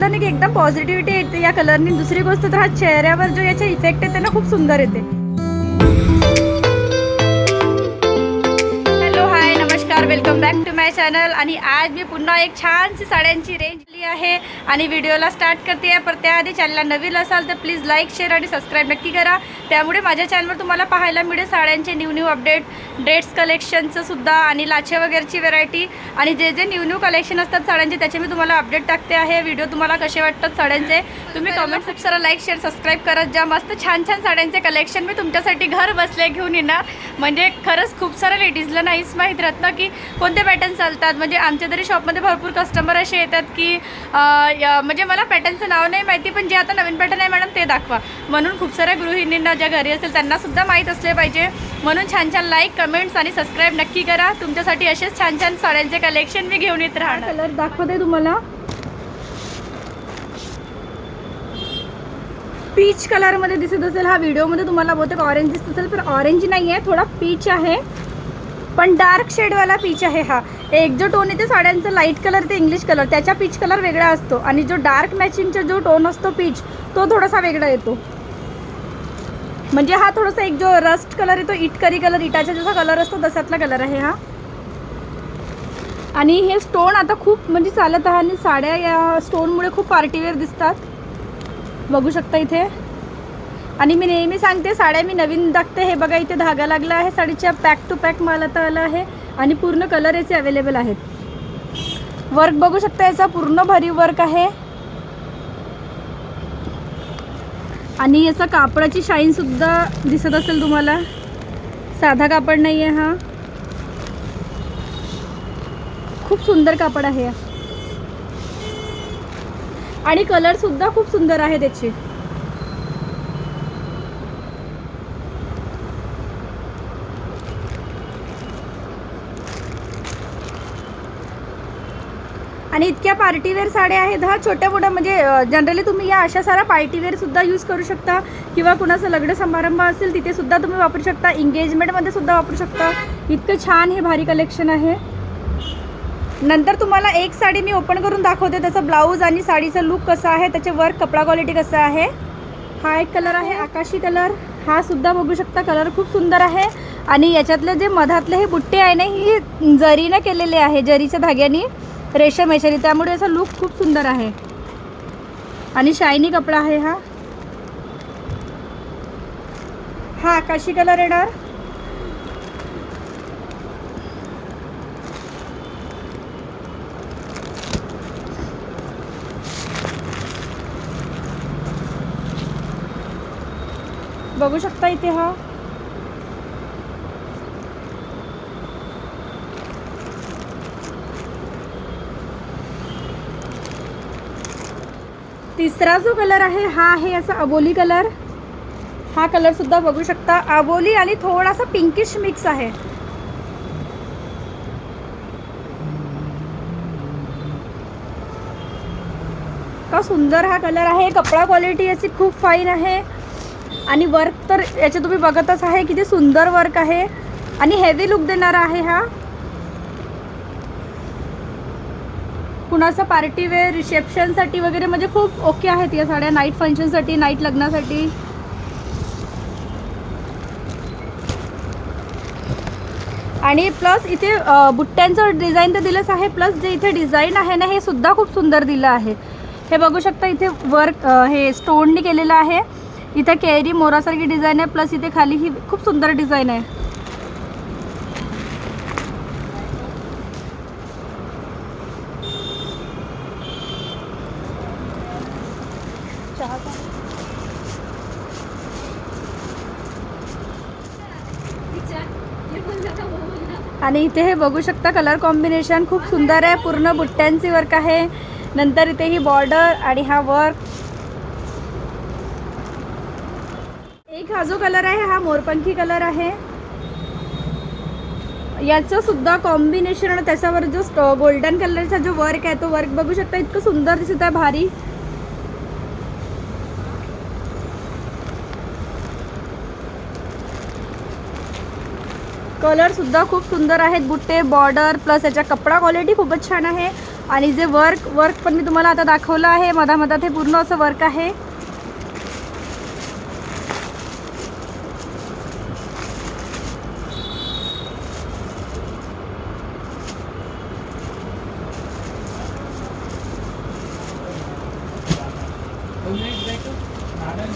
तर की एकदम पॉझिटिव्हिटी येते. या कलरनी दुसरी गोष्ट तर हा चेहऱ्यावर जो याचा इफेक्ट येते ना खूप सुंदर येते. हॅलो हाय नमस्कार. Welcome back to my channel आणि आज मी पुन्हा एक छानशी साड्यांची रेंज लिही आहे आणि व्हिडिओला स्टार्ट करते आहे. पर त्याआधी चॅनलला नवीन असाल तर प्लीज लाईक शेअर आणि सबस्क्राईब नक्की करा. त्यामुळे माझ्या चॅनलवर तुम्हाला पाहायला मिळेल साड्यांचे न्यू न्यू अपडेट डेट्स कलेक्शनचं सुद्धा आणि लाछे वगैरेची व्हरायटी आणि जे जे न्यू न्यू कलेक्शन असतात साड्यांचे त्याचे मी तुम्हाला अपडेट टाकते आहे. व्हिडिओ तुम्हाला कसे वाटतात साड्यांचे तुम्ही कमेंट खूप सारा लाईक शेअर सबस्क्राईब करत जा. मस्त छान छान साड्यांचे कलेक्शन मी तुमच्यासाठी घर बसले घेऊन येणार. म्हणजे खरंच खूप साऱ्या लेडीजला नाहीच माहीत राहत ना की कोणते पॅटर्न चालतात. म्हणजे आमच्या तरी शॉपमध्ये भरपूर कस्टमर असे येतात की म्हणजे मला पॅटर्नचं नाव नाही माहिती पण जे आता नवीन पॅटर्न आहे मॅडम ते दाखवा. म्हणून खूप साऱ्या गृहिणींना ज्या घरी असतील त्यांनासुद्धा माहीत असले पाहिजे. म्हणून छान छान लाईक कमेंट्स आणि सबस्क्राईब नक्की करा. तुमच्यासाठी असेच छान छान साड्यांचे कलेक्शन मी घेऊन येत राहणार. कलर दाखवते तुम्हाला? पीच कलरमध्ये दिसत असेल हा व्हिडिओमध्ये तुम्हाला बहुतेक ऑरेंज दिसत असेल पण ऑरेंज नाही आहे थोडा पीच आहे. पण डार्क शेडवाला पीच आहे हा. एक जो टोन येते साड्यांचा लाइट कलर ते इंग्लिश कलर त्याचा पीच कलर वेगळा असतो. आणि जो डार्क मॅचिंगचा जो टोन असतो पीच तो थोडासा वेगळा येतो. म्हणजे हा थोडासा एक जो रस्ट कलर येतो इटकरी कलर इटाचा जसा कलर असतो तसातला कलर आहे हा. आणि हे स्टोन आता खूप म्हणजे चालत आहे आणि साड्या या स्टोनमुळे खूप पार्टीवेअर दिसतात. बघू शकता इथे. आणि मी नेहमी सांगते साड्या मी नवीन दाखते. हे बघा इथे धागा लागला आहे साडीच्या पॅक टू पॅक माल आता आलं आहे. आणि पूर्ण कलर याचे अवेलेबल आहेत. वर्क बघू शकता याचा पूर्ण भरीव वर्क आहे. आणि याचा कापडाची शाईन सुद्धा दिसत असेल तुम्हाला. साधा कापड नाही आहे हा. खूप सुंदर कापड आहे. आणि कलरसुद्धा खूप सुंदर आहे त्याचे आणि इतक्या पार्टीवेअर साड्या आहेत. हा छोट्या मोठ्या म्हणजे जनरली तुम्ही या अशा साऱ्या पार्टीवेअर सुद्धा यूज करू शकता. किंवा कुणाचं लग्न समारंभ असेल तिथे सुद्धा तुम्ही वापरू शकता. एंगेजमेंटमध्ये सुद्धा वापरू शकता. इतकं छान हे भारी कलेक्शन आहे. नंतर तुम्हाला एक साडी मी ओपन करून दाखवते. त्याचा ब्लाऊज आणि साडीचा लुक कसा आहे त्याचे वर्क कपडा क्वालिटी कसं आहे. हा एक कलर आहे आकाशी कलर हा सुद्धा बघू शकता. कलर खूप सुंदर आहे. आणि याच्यातले जे मधातले हे बुट्टे आहे ना ही जरीनं केलेले आहे जरीच्या धाग्याने. रेशम याच्याने त्यामुळे याचा लुक खूप सुंदर आहे. आणि शायनी कपडा आहे हा. हा आकाशी कलर येणार. बघू शकता इथे हा. तिसरा जो कलर आहे हा आहे असा अबोली कलर. हा कलर सुद्धा बघू शकता. अबोली आणि थोडासा पिंकिश मिक्स आहे. का सुंदर हा कलर आहे. कपडा क्वालिटी याची खूप फाईन आहे. आणि वर्क तर याचे तुम्ही बघतच आहे किती सुंदर वर्क आहे. आणि हेवी लुक देणारा आहे हा. कुणाचं असं पार्टीवेअर रिसेप्शनसाठी वगैरे म्हणजे खूप ओके आहेत या साड्या. नाईट फंक्शनसाठी नाईट लग्नासाठी. आणि प्लस इथे बुट्ट्यांचं डिझाईन तर दिलंच आहे प्लस जे इथे डिझाईन आहे ना हे सुद्धा खूप सुंदर दिलं आहे. हे बघू शकता इथे वर्क हे स्टोननी केलेलं आहे. इथे केरी मोरासारखी डिझाईन आहे प्लस इथे खाली ही खूप सुंदर डिझाईन आहे. आणि इथे हे बघू शकता कलर कॉम्बिनेशन खूप सुंदर आहे. पूर्ण बुट्ट्यांची वर्क आहे. नंतर इथे ही बॉर्डर आणि हा वर्क एक हा जो कलर आहे हा मोरपंखी कलर आहे. याचं सुद्धा कॉम्बिनेशन आणि त्याच्यावर जो गोल्डन कलरचा जो वर्क आहे तो वर्क बघू शकता. इतकं सुंदर दिसत आहे भारी. कलर सुद्धा खूप सुंदर आहेत. बुट्टे बॉर्डर प्लस याच्या कपडा क्वालिटी खूपच छान आहे. आणि जे वर्क वर्क पण मी तुम्हाला आता दाखवलं आहे मधामधात हे पूर्ण असं वर्क आहे दोन मिनिट भेटू मॅडम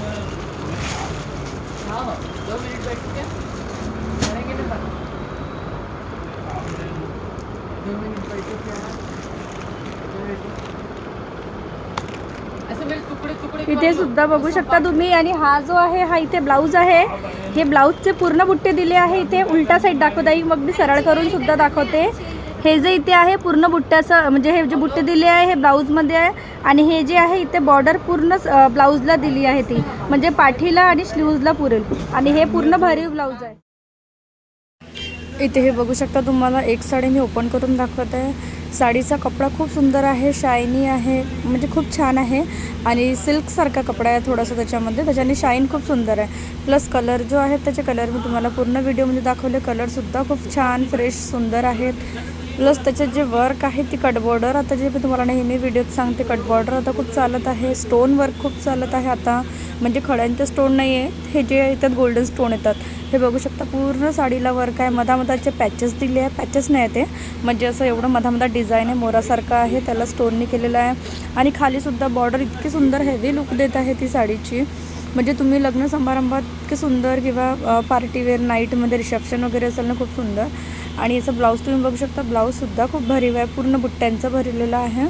हां दोन मिनिट भेटू क्या नाही गेलं पण दोन मिनिट भेटू क्या असं म्हणजे तुकडे तुकडे इथे. सुद्धा बघू शकता तुम्ही. आणि हा जो आहे हा इथे ब्लाऊज आहे. हे ब्लाऊजचे पूर्ण बुट्टे दिले आहे. इथे उलटा साईड दाखवत. आहे मग मी सरळ करून सुद्धा दाखवते. हे जे इथे आहे पूर्ण बुट्ट्याचं म्हणजे हे जे बुट्टे दिले आहे हे ब्लाऊजमध्ये आहे. आणि हे जे आहे इथे बॉर्डर पूर्ण ब्लाऊजला दिली आहे ती. म्हणजे पाठीला आणि स्लीव्जला पुरेल. आणि हे पूर्ण भरीव ब्लाऊज आहे. इथे हे बघू शकता तुम्हाला एक साडी मी ओपन करून दाखवत आहे. साडीचा कपडा खूप सुंदर आहे शायनी आहे म्हणजे खूप छान आहे. आणि सिल्कसारखा कपडा आहे थोडासा त्याच्यामध्ये त्याच्याने शाईन खूप सुंदर आहे. प्लस कलर जो आहे त्याचे कलर मी तुम्हाला पूर्ण व्हिडिओमध्ये दाखवले. कलरसुद्धा खूप छान फ्रेश सुंदर आहेत. प्लस त्याच्यात जे वर्क आहे ती कट बॉर्डर आता जे मी तुम्हाला नेहमी व्हिडिओत सांगते कट बॉर्डर आता खूप चालत आहे. स्टोन वर्क खूप चालत आहे आता. म्हणजे खड्यांचे स्टोन नाही आहे हे जे येतात गोल्डन स्टोन येतात. हे बघू शकता पूर्ण साडीला वर्क आहे. मधामधाचे पॅचेस दिले आहे. पॅचेस नाही ते. म्हणजे असं एवढं मधामधात डिझाईन आहे. मोरासारखं आहे. त्याला स्टोननी केलेलं आहे. आणि खालीसुद्धा बॉर्डर इतकी सुंदर हेवी लुक देत आहे ती साडीची. म्हणजे तुम्ही लग्न समारंभात इतके सुंदर किंवा पार्टीवेअर नाईटमध्ये रिसेप्शन वगैरे असेल ना खूप सुंदर. आणि याचा ब्लाऊज तुम्ही बघू शकता ब्लाऊजसुद्धा खूप भरीव आहे. पूर्ण बुट्ट्यांचं भरलेलं आहे.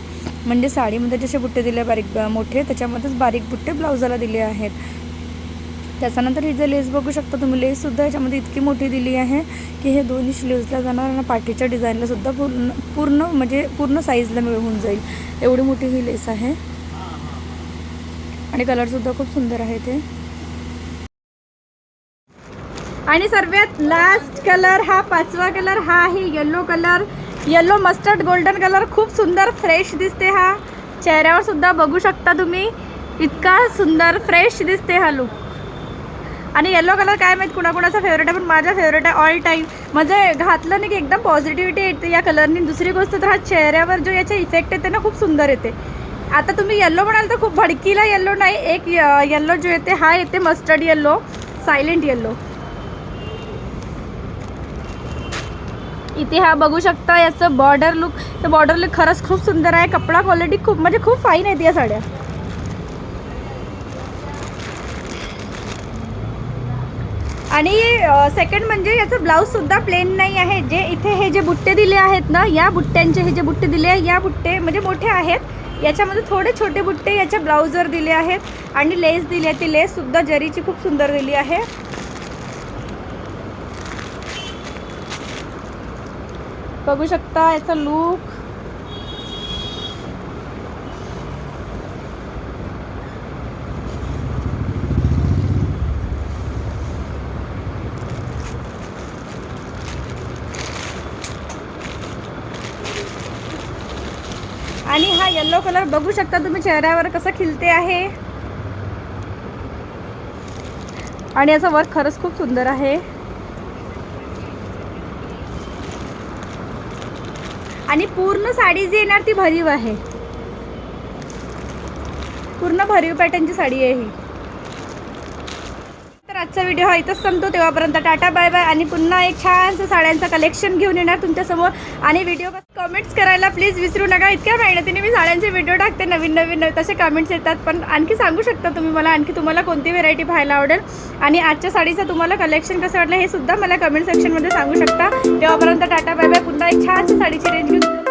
म्हणजे साडीमध्ये जसे बुट्टे दिले बारीक मोठे त्याच्यामध्येच बारीक बुट्टे ब्लाऊजाला दिले आहेत. त्याच्यानंतर ही जे लेस बघू शकता तुम्ही लेससुद्धा याच्यामध्ये इतकी मोठी दिली आहे की हे दोन्ही स्लीव्जला जाणार आणि पाठीच्या डिझाईनलासुद्धा पूर्ण पूर्ण म्हणजे पूर्ण साईजला मिळून जाईल. एवढी मोठी ही लेस आहे. आणि कलरसुद्धा खूप सुंदर आहे ते. आणि सर्वात लास्ट कलर हा पाचवा कलर हा आहे yellow colour yellow mustard golden colour खूप सुंदर फ्रेश दिसते हा. चेहऱ्यावर सुद्धा बघू शकता तुम्ही. इतका सुंदर फ्रेश दिसते हा लुक आणि येलो कलर काय माहीत कुणाकुणाचा फेवरेट आहे पण माझा फेवरेट आहे ऑल टाईम म्हणजे घातलं नाही की एकदम पॉझिटिव्हिटी येते या कलरनी दुसरी गोष्ट तर हा चेहऱ्यावर जो याचा इफेक्ट येते ना खूप सुंदर येते. आता तुम्ही येल्लो म्हणाल तर खूप भडकीला येल्लो नाही. एक येल्लो जो येते हा येते मस्टर्ड येल्लो सायलेंट येल्लो इथे हा बघू शकता याचं बॉर्डर लुक तर बॉर्डर लुक खरंच खूप सुंदर आहे. कपडा क्वालिटी खूप म्हणजे खूप फाईन आहेत या साड्या. आणि सेकंड म्हणजे याचं ब्लाऊजसुद्धा प्लेन नाही आहे. जे इथे हे जे बुट्टे दिले आहेत ना या बुट्ट्यांचे हे जे बुट्टे दिले आहे या बुट्टे म्हणजे मोठे आहेत. याच्यामध्ये थोडे छोटे बुट्टे याच्या ब्लाऊजवर दिले आहेत. आणि लेस दिली आहे. ती लेससुद्धा जरीची खूप सुंदर दिली आहे. बघू शकता याचा लूक आणि हा येल्लो कलर बघू शकता तुम्ही चेहऱ्यावर कसं खिलते आहे. आणि याचा वर्क खरंच खूप सुंदर आहे. आणि पूर्ण साडी जी येणार ती भरीव आहे. पूर्ण भरीव पॅटर्नची साडी आहे ही. आजचा व्हिडिओ हा इथंच संपतो. तेव्हापर्यंत टाटा बाय बाय. आणि पुन्हा एक छानसं साड्यांचं कलेक्शन घेऊन येणार तुमच्यासमोर आणि व्हिडिओ कमेंट्स करायला प्लीज विसरू नका. इतक्या मेहनतीने मी साड्यांचे व्हिडिओ टाकते नवीन नवीन नवीन. तसे कमेंट्स येतात. पण आणखी सांगू शकता तुम्ही मला आणखी तुम्हाला कोणती व्हेरायटी पाहायला आवडेल? आणि आजच्या साडीचं तुम्हाला कलेक्शन कसं वाटलं हे सुद्धा मला कमेंट सेक्शनमध्ये सांगू शकता. तेव्हापर्यंत टाटा बाय बाय. पुन्हा एक छानशी साडीची रेंज घेऊन